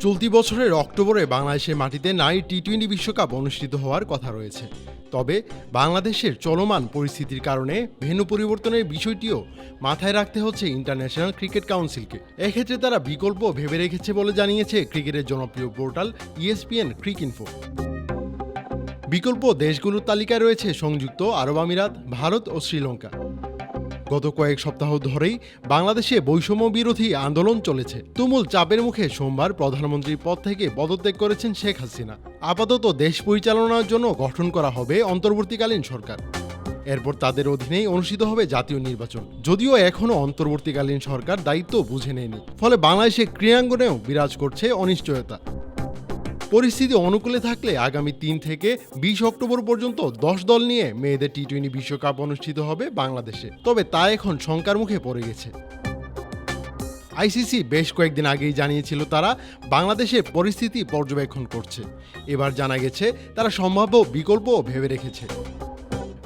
চলতি বছরের অক্টোবরে বাংলাদেশের মাটিতে নারী টি টোয়েন্টি বিশ্বকাপ অনুষ্ঠিত হওয়ার কথা রয়েছে। তবে বাংলাদেশের চলমান পরিস্থিতির কারণে ভেন্যু পরিবর্তনের বিষয়টিও মাথায় রাখতে হচ্ছে ইন্টারন্যাশনাল ক্রিকেট কাউন্সিলকে। এক্ষেত্রে তারা বিকল্প ভেবে রেখেছে বলে জানিয়েছে ক্রিকেটের জনপ্রিয় পোর্টাল ইএসপিএন ক্রিক ইনফো। বিকল্প দেশগুলোর তালিকায় রয়েছে সংযুক্ত আরব আমিরাত, ভারত ও শ্রীলঙ্কা। গত কয়েক সপ্তাহ ধরেই বাংলাদেশে বৈষম্য বিরোধী আন্দোলন চলেছে। তুমুল চাপের মুখে সোমবার প্রধানমন্ত্রীর পদ থেকে পদত্যাগ করেছেন শেখ হাসিনা। আপাতত দেশ পরিচালনার জন্য গঠন করা হবে অন্তর্বর্তীকালীন সরকার। এরপর তাদের অধীনেই অনুষ্ঠিত হবে জাতীয় নির্বাচন। যদিও এখনও অন্তর্বর্তীকালীন সরকার দায়িত্ব বুঝে নেয়নি। ফলে বাংলাদেশে ক্রীড়াঙ্গনেও বিরাজ করছে অনিশ্চয়তা। পরিস্থিতি অনুকূলে থাকলে আগামী তিন থেকে বিশ অক্টোবর পর্যন্ত দশ দল নিয়ে মেয়েদের টি টোয়েন্টি বিশ্বকাপ অনুষ্ঠিত হবে বাংলাদেশে। তবে তা এখন শঙ্কার মুখে পড়ে গেছে। আইসিসি বেশ কয়েকদিন আগেই জানিয়েছিল তারা বাংলাদেশের পরিস্থিতি পর্যবেক্ষণ করছে। এবার জানা গেছে তারা সম্ভাব্য বিকল্পও ভেবে রেখেছে।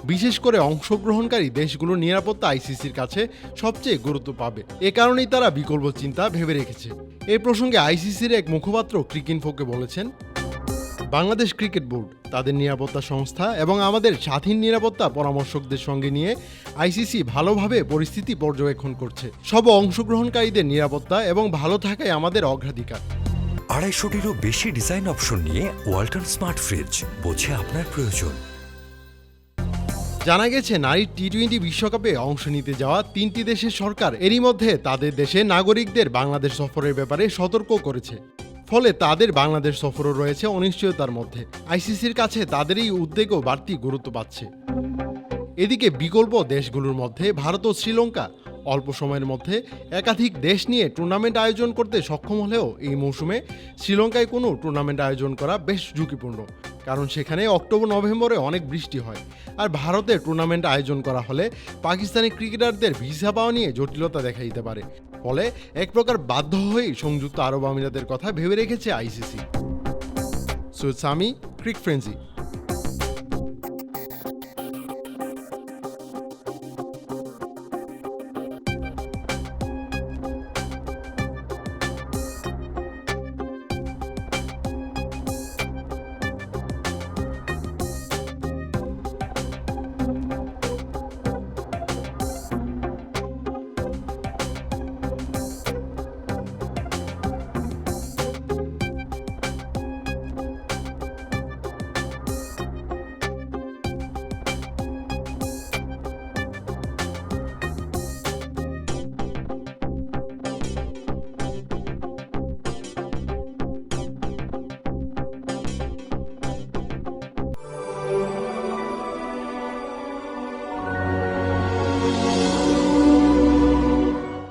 বিশেষ করে অংশগ্রহণকারী দেশগুলোর নিরাপত্তা আইসিসির কাছে সবচেয়ে গুরুত্ব পাবে। এ কারণেই তারা বিকল্প চিন্তা ভেবে রেখেছে। এই প্রসঙ্গে আইসিসির এক মুখপাত্র ক্রিকিনফোকে বলেছেন, বাংলাদেশ ক্রিকেট বোর্ড, তাদের নিরাপত্তা সংস্থা এবং আমাদের স্বাধীন নিরাপত্তা পরামর্শকদের সঙ্গে নিয়ে আইসিসি ভালোভাবে পরিস্থিতি পর্যবেক্ষণ করছে। সব অংশগ্রহণকারীদের নিরাপত্তা এবং ভালো থাকাই আমাদের অগ্রাধিকার। আড়াইশোটিরও বেশি ডিজাইন অপশন নিয়ে ওয়ালটন স্মার্ট ফ্রিজ, বোঝে আপনার প্রয়োজন। জানা গেছে, নারী টি টোয়েন্টি বিশ্বকাপে অংশ নিতে যাওয়া তিনটি দেশের সরকার এরই মধ্যে তাদের দেশে নাগরিকদের বাংলাদেশ সফরের ব্যাপারে সতর্ক করেছে। ফলে তাদের বাংলাদেশ সফরও রয়েছে অনিশ্চয়তার মধ্যে। আইসিসির কাছে তাদের এই উদ্বেগও বাড়তি গুরুত্ব পাচ্ছে। এদিকে বিকল্প দেশগুলোর মধ্যে ভারত ও শ্রীলঙ্কা অল্প সময়ের মধ্যে একাধিক দেশ নিয়ে টুর্নামেন্ট আয়োজন করতে সক্ষম হলেও এই মৌসুমে শ্রীলঙ্কায় কোনো টুর্নামেন্ট আয়োজন করা বেশ ঝুঁকিপূর্ণ। কারণ সেখানে অক্টোবর, নভেম্বরে অনেক বৃষ্টি হয়। আর ভারতে টুর্নামেন্ট আয়োজন করা হলে পাকিস্তানি ক্রিকেটারদের ভিসা পাওয়া নিয়ে জটিলতা দেখা দিতে পারে। ফলে এক প্রকার বাধ্য হয়েই সংযুক্ত আরব আমিরাতের কথা ভেবে রেখেছে ICC. Syed Sami, cric frenzy.